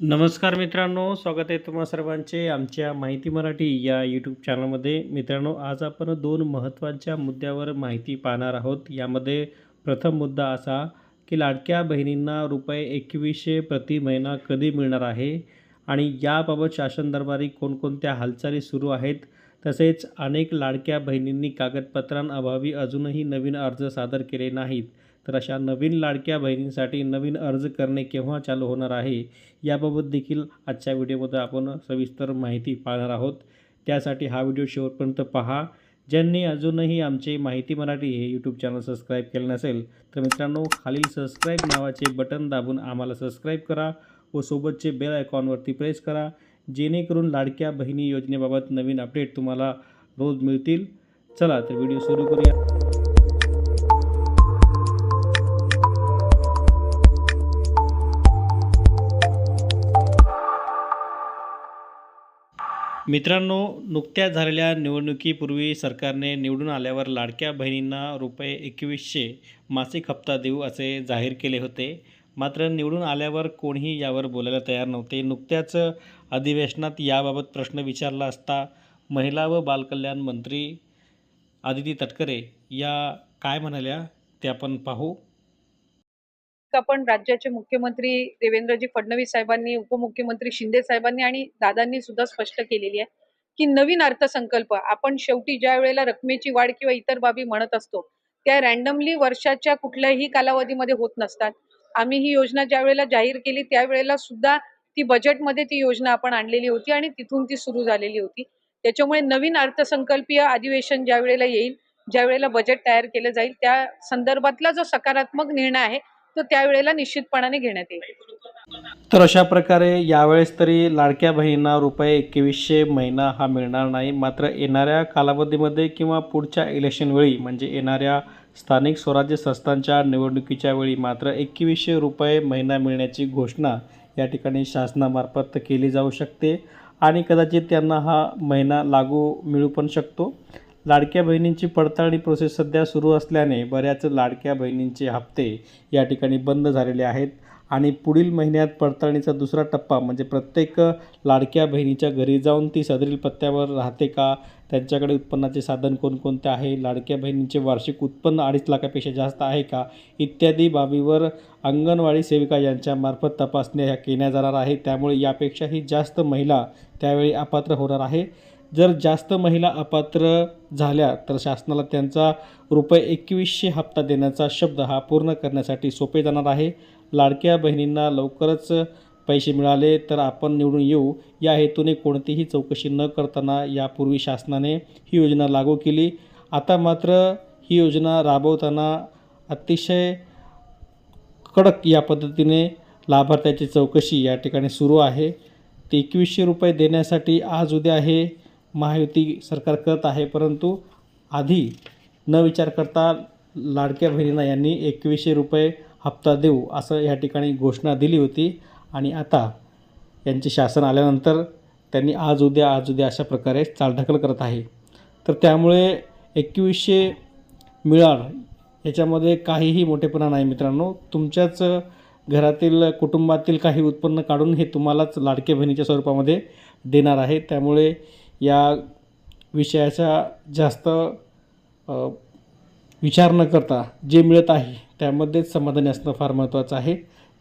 नमस्कार मित्रांनो स्वागत आहे तुम्हा सर्वांचे आमच्या माहिती मराठी या यूट्यूब चॅनलमध्ये मित्रांनो आज आपण दोन महत्त्वाच्या मुद्द्यावर माहिती पाहणार आहोत. यामध्ये प्रथम मुद्दा असा की लाडक्या बहिणींना रुपये एकवीसशे प्रति महिना कधी मिळणार आहे आणि याबाबत शासन दरबारी कोणकोणत्या हालचाली सुरू आहेत? तसेच अनेक लाडक्या बहिणींनी कागदपत्रांअभावी अजूनही नवीन अर्ज सादर केले नाहीत. तर अशा नवीन लाडक्या बहिणींसाठी नवीन अर्ज करणे केव्हा चालू होणार आहे याबाबत देखील आजच्या व्हिडिओमध्ये आपण सविस्तर माहिती पाहणार आहोत. त्यासाठी हा व्हिडिओ शेवटपर्यंत पहा. ज्यांनी अजूनही आमचे माहिती मराठी हे यूट्यूब चॅनल सबस्क्राईब केले नसेल तर मित्रांनो खालील सबस्क्राईब नावाचे बटन दाबून आम्हाला सबस्क्राईब करा व सोबतचे बेल आयकॉनवरती प्रेस करा जेणेकरून लाडक्या बहिणी योजनेबाबत नवीन अपडेट तुम्हाला रोज मिळतील. चला तर व्हिडिओ सुरू करूया. मित्रांनो नुकत्याच झालेल्या निवडणुकीपूर्वी सरकारने निवडून आल्यावर लाडक्या बहिणींना रुपये एकवीसशे मासिक हप्ता देऊ असे जाहीर केले होते. मात्र निवडून आल्यावर कोणीही यावर बोलायला तयार नव्हते. नुकत्याच अधिवेशनात याबाबत प्रश्न विचारला असता महिला व बालकल्याण मंत्री आदिती तटकरे या काय म्हणाल्या ते आपण पाहू. आपण राज्याचे मुख्यमंत्री देवेंद्रजी फडणवीस साहेबांनी उपमुख्यमंत्री शिंदे साहेबांनी आणि दादांनी सुद्धा स्पष्ट केलेली आहे की नवीन अर्थसंकल्प आपण शेवटी ज्या वेळेला रकमेची वाढ किंवा इतर बाबी म्हणत असतो त्या रॅन्डमली वर्षाच्या कुठल्याही कालावधीमध्ये होत नसतात. आम्ही ही योजना ज्या वेळेला जाहीर केली त्यावेळेला सुद्धा ती बजेटमध्ये ती योजना आपण आणलेली होती आणि तिथून ती सुरू झालेली होती. त्याच्यामुळे नवीन अर्थसंकल्पीय अधिवेशन ज्या वेळेला येईल ज्या वेळेला बजेट तयार केलं जाईल त्या संदर्भातला जो सकारात्मक निर्णय आहे तो त्यावेळेला निश्चितपणाने घेण्यात येईल. तर अशा प्रकारे यावेळेस तरी लाडक्या बहिणींना रुपये एकवीसशे महिना हा मिळणार नाही. मात्र येणाऱ्या कालावधीमध्ये किंवा पुढच्या इलेक्शन वेळी म्हणजे येणाऱ्या स्थानिक स्वराज्य संस्थांच्या निवडणुकीच्या वेळी मात्र एकवीसशे रुपये महिना मिळण्याची घोषणा या ठिकाणी शासनामार्फत केली जाऊ शकते. आणि कदाचित त्यांना हा महिना लागू मिळू पण शकतो. लाडक्या बहिणींची पडताळणी प्रोसेस सध्या सुरू असल्याने बऱ्याच लाडक्या बहिणींचे हप्ते या ठिकाणी बंद झालेले आहेत. आणि पुढील महिन्यात पडताळणीचा दुसरा टप्पा म्हणजे प्रत्येक लाडक्या बहिणीच्या घरी जाऊन ती सदरील पत्त्यावर राहते का? त्यांच्याकडे उत्पन्नाचे साधन कोणकोणते आहे? लाडक्या बहिणींचे वार्षिक उत्पन्न अडीच लाखापेक्षा जास्त आहे का? इत्यादी बाबीवर अंगणवाडी सेविका यांच्यामार्फत तपासण्या ह्या केल्या जाणार आहे त्यामुळे यापेक्षाही जास्त महिला त्यावेळी अपात्र होणार आहे. जर जास्त महिला अपात्र झाल्या तर शासनाला त्यांचा रुपये एकवीसशे हप्ता देण्याचा शब्द हा पूर्ण करण्यासाठी सोपे जाणार आहे. लाडक्या बहिणींना लवकरच पैसे मिळाले तर आपण निवडून येऊ. या हेतूने कोणतीही चौकशी न करताना यापूर्वी शासनाने ही योजना लागू केली. आता मात्र ही योजना राबवताना अतिशय कडक या पद्धतीने लाभार्थ्याची चौकशी या ठिकाणी सुरू आहे. ते एकवीसशे रुपये देण्यासाठी आज उद्या हे महायुती सरकार करत आहे परंतु आधी न विचार करता लाडक्या बहिणींना यांनी एकवीसशे रुपये हप्ता देऊ असं या ठिकाणी घोषणा दिली होती. आणि आता यांचे शासन आल्यानंतर त्यांनी आज उद्या आज उद्या अशा प्रकारे चालढकल करत आहे. तर त्यामुळे एकवीसशे मिळार याच्यामध्ये काहीही मोठेपणा नाही मित्रांनो. तुमच्याच घरातील कुटुंबातील काही उत्पन्न काढून हे तुम्हालाच लाडक्या बहिणीच्या स्वरूपामध्ये देणार आहे. त्यामुळे या विषयाचा जास्त विचार न करता जे मिळत आहे त्यामध्येच समाधानी असणं फार महत्त्वाचं आहे.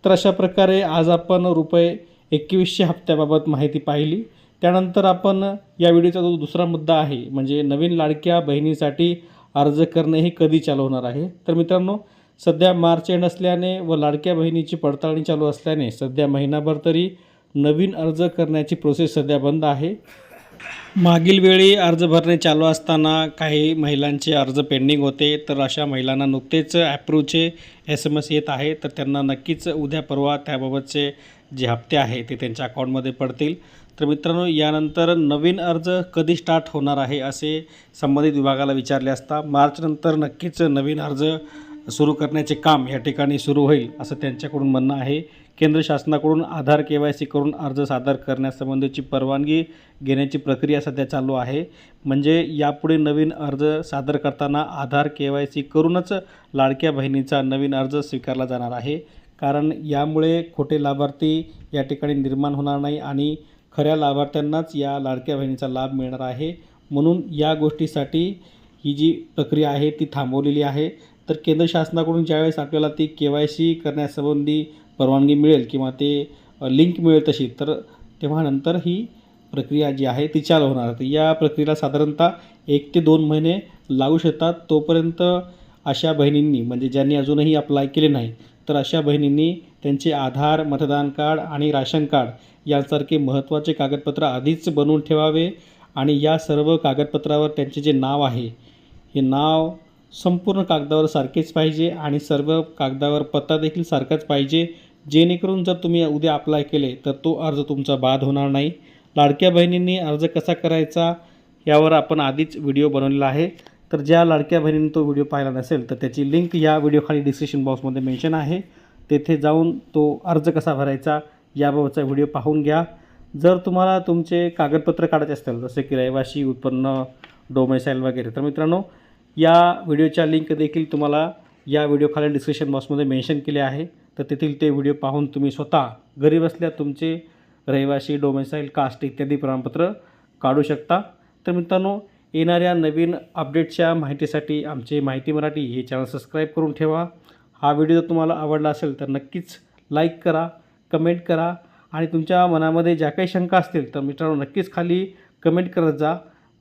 तर अशा प्रकारे आज आपण रुपये एकवीसशे हप्त्याबाबत माहिती पाहिली. त्यानंतर आपण या व्हिडिओचा जो दुसरा मुद्दा आहे म्हणजे नवीन लाडक्या बहिणीसाठी अर्ज करणे हे कधी चालू होणार आहे? तर मित्रांनो सध्या मार्च एंड असल्याने व लाडक्या बहिणीची पडताळणी चालू असल्याने सध्या महिनाभर तरी नवीन अर्ज करण्याची प्रोसेस सध्या बंद आहे. मागील वेळी अर्ज भरणे चालू असताना काही महिलांचे अर्ज पेंडिंग होते तर अशा महिलांना नुकतेच ॲप्रूव्हचे एस एम एस येत आहे तर त्यांना नक्कीच उद्या परवा त्याबाबतचे जे हप्ते आहे ते त्यांच्या अकाउंटमध्ये पडतील. तर मित्रांनो यानंतर नवीन अर्ज कधी स्टार्ट होणार आहे असे संबंधित विभागाला विचारले असता मार्चनंतर नक्कीच नवीन अर्ज सुरू करण्याचे काम या ठिकाणी सुरू होईल असं त्यांच्याकडून म्हणणं आहे. केंद्र शासनाकडून आधार के वाय सी करून अर्ज सादर करण्यासंबंधीची परवानगी घेण्याची प्रक्रिया सध्या चालू आहे. म्हणजे यापुढे नवीन अर्ज सादर करताना आधार के वाय सी करूनच लाडक्या बहिणीचा नवीन अर्ज स्वीकारला जाणार आहे. कारण यामुळे खोटे लाभार्थी या ठिकाणी निर्माण होणार नाही आणि खऱ्या लाभार्थ्यांनाच या लाडक्या बहिणीचा लाभ मिळणार आहे. म्हणून या गोष्टीसाठी ही जी प्रक्रिया आहे ती थांबवलेली आहे. तर केंद्र शासनाकडून ज्यावेळेस आपल्याला ती के वाय सी करण्यासंबंधी परवानगी मिळेल किंवा ते लिंक मिळेल तशी तर तेव्हा नंतर ही प्रक्रिया जी आहे ती चालू होणार. तर या प्रक्रियेला साधारणतः एक ते दोन महिने लागू शकतात. तोपर्यंत अशा बहिणींनी म्हणजे ज्यांनी अजूनही अप्लाय केले नाही तर अशा बहिणींनी त्यांचे आधार मतदान कार्ड आणि राशन कार्ड यांसारखे महत्त्वाचे कागदपत्र आधीच बनवून ठेवावे आणि या सर्व कागदपत्रावर त्यांचे जे नाव आहे हे नाव संपूर्ण कागदावर सारखेच पाहिजे आणि सर्व कागदावर पत्ता देखील सारखाच पाहिजे. जेणेकरून जर तुम्ही उद्या अप्लाय केले तर तो अर्ज तुमचा बाद होणार नाही. लाडक्या बहिणींनी अर्ज कसा करायचा यावर आपण आधीच व्हिडिओ बनवलेला आहे. तर ज्या लाडक्या बहिणींनी तो व्हिडिओ पाहिला नसेल तर त्याची लिंक या व्हिडिओखाली डिस्क्रिप्शन बॉक्समध्ये मेन्शन आहे. तेथे जाऊन तो अर्ज कसा भरायचा याबाबतचा व्हिडिओ पाहून घ्या. जर तुम्हाला तुमचे कागदपत्र काढायचे असतील जसे की रहिवासी उत्पन्न डोमेसाईल वगैरे तर मित्रांनो या व्हिडिओच्या लिंक देखील तुम्हाला या व्हिडिओखाली डिस्क्रिप्शन बॉक्समध्ये मेन्शन केले आहे. तर तेथील ते व्हिडिओ पाहून तुम्ही स्वतः घरी बसल्या तुमचे रहिवासी डोमेसाईल कास्ट इत्यादी प्रमाणपत्र काढू शकता. तर मित्रांनो येणाऱ्या नवीन अपडेटच्या माहितीसाठी आमचे माहिती मराठी हे चॅनल सबस्क्राईब करून ठेवा. हा व्हिडिओ जर तुम्हाला आवडला असेल तर नक्कीच लाईक करा कमेंट करा आणि तुमच्या मनामध्ये ज्या काही शंका असतील तर मित्रांनो नक्कीच खाली कमेंट करत जा.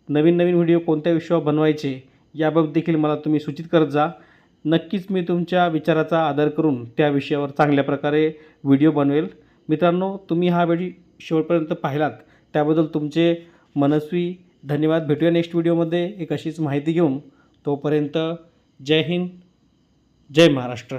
नवीन नवीन व्हिडिओ कोणत्या विषयावर बनवायचे याबाबत देखील मला तुम्ही सूचित करत जा. नक्कीच मी तुमच्या विचाराचा आदर करून त्या विषयावर चांगल्या प्रकारे व्हिडिओ बनवेल. मित्रांनो तुम्ही हा व्हिडिओ शेवटपर्यंत पाहिलात त्याबद्दल तुमचे मनस्वी धन्यवाद. भेटूया नेक्स्ट व्हिडिओमध्ये. एक अशीच माहिती घेऊन तोपर्यंत जय हिंद जय महाराष्ट्र.